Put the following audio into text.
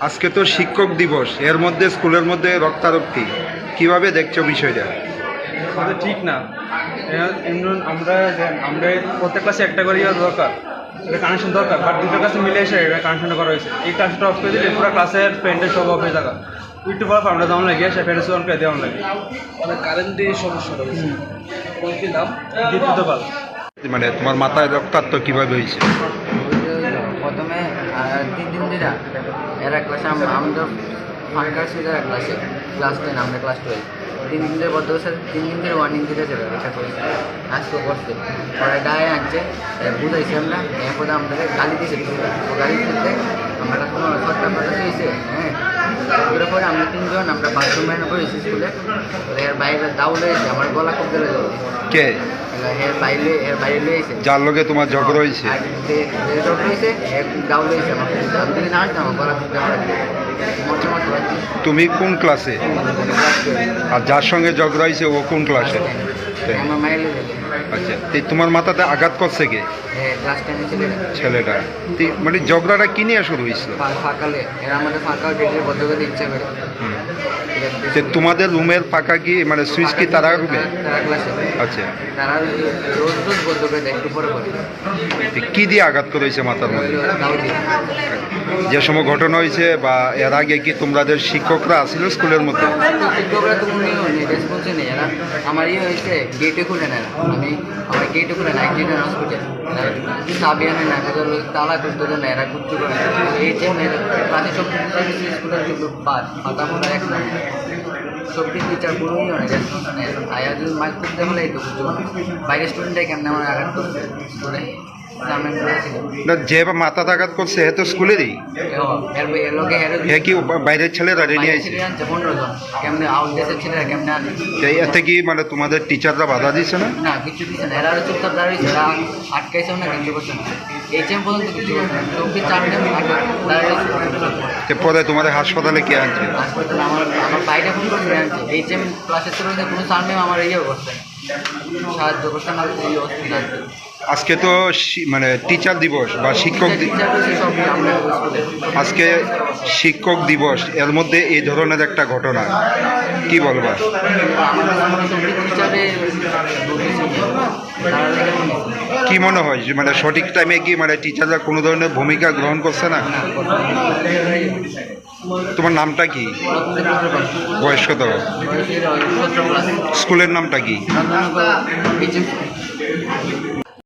আজকে তো শিক্ষক দিবস এর মধ্যে স্কুলের মধ্যে রক্তারক্তি। কীভাবে দেখছ বিষয়টা? সেটা ঠিক না। আমরা আমরা প্রত্যেক ক্লাসে একটা করে দরকার। এটা কানেকশন দরকার বাট দুটো ক্লাসে মিলে এসে এটা কানেকশনটা করা হয়েছে। এই ক্লাসটা অফ করে দিলে পুরো ক্লাসের ফ্রেন্ডের সব অফ হয়ে থাকা একটু পর আমরা যেমন লাগে সে ফ্রেন্ডের করে দেওয়া লাগে মানে কারেন্টের সমস্যা রয়েছে। তোমার নাম? দীপ্ত পাল। মানে তোমার মাথায় রক্তাক্ত কীভাবে হয়েছে? তিন দিন ধরে। এরা ক্লাসে আমাদের ফাঁকা ছিল এরা ক্লাসে ক্লাস টেন আমরা ক্লাস টুয়েলভ তিন দিন ধরে বদ্ধ বছর তিন দিন ধরে ওয়ার্নিং দিতেছে এটা করেছে আজকে করছে। ওরা গায়ে আনছে বুঝাইছি আমরা, এরপরে আমাদের গালি দিয়েছে গালি দিতে আমরা কোনো সরকার কথা হয়েছে তারপরে পরে আমরা তিনজন আমরা বাথরুম বাইরে করেছি স্কুলে। এর বাইরে দাউলে এসে আমার গলা খুব গেলে যাবে কে? এর বাইরে এর বাইরে এসে যার লগে তোমার ঝগড়া হয়েছে? ডক্টর হয়েছে আমি যদি না আমার গলা খুব মতো তুমি কোন ক্লাসে আর যার সঙ্গে ঝগড়া হয়েছে ও কোন ক্লাসে আচ্ছা তো তোমার মাথাতে আঘাত করছে কে? ছিল ছেলেটা। মানে ঝগড়াটা কি নিয়ে শুরু হয়েছিল? তো তোমাদের রুমের ফাঁকা কি মানে সুইচ কি তারা রুমে? আচ্ছা। কি দিয়ে আঘাত করেছে মাথার মধ্যে? যে সময় ঘটনা হয়েছে বা এর আগে কি তোমাদের শিক্ষকরা আসছিল স্কুলের মধ্যে? শিক্ষকরা তো উনিও নেই রেসপন্সই নেই আমার ইয়ে হয়েছে। গেটে খুলে নেন মানে আমি আমার গেটে খুলে না নাচ করছে চাবি আনে না এদের তালা করতে দেয় না, এরা কুচ্ছু করে। না। এই যে ক্লাসে সব স্কুলের কিন্তু বাদ, পাতা মোটা এক সব টিচার পুরোই অনেক আয়া যদি মাইক করতে হলে এই তো কিছু বাইরের স্টুডেন্টে কেমন আমার আঘাত করছে যে বা মাথা আঘাত করছে হে তো স্কুলেরই হে কি বাইরের ছেলেরা রেডি কেমনে এতে কি মানে তোমাদের টিচাররা বাধা দিছে না? না কিছু দিচ্ছে না। এরা চুপচাপ দাঁড়িয়েছে এরা আটকাইছেও না কিছু করছে না। এই চেম পর্যন্ত কিছু করছে না। চব্বিশ চার দাঁড়িয়েছে পরে তোমাদের হাসপাতালে কে আনছে? হাসপাতালে আমার আমার বাইরে ফোন করে আনছে? এই চেম ক্লাসের কোনো সার আমার ইয়েও করছে না সাহায্য এই আজকে তো মানে টিচার দিবস বা শিক্ষক আজকে শিক্ষক দিবস এর মধ্যে এই ধরনের একটা ঘটনা। কি বলবা। কি মনে হয়? যে মানে সঠিক টাইমে কি মানে টিচাররা কোনো ধরনের ভূমিকা গ্রহণ করছে না? তোমার নামটা কি? বয়স কত স্কুলের নামটা কি?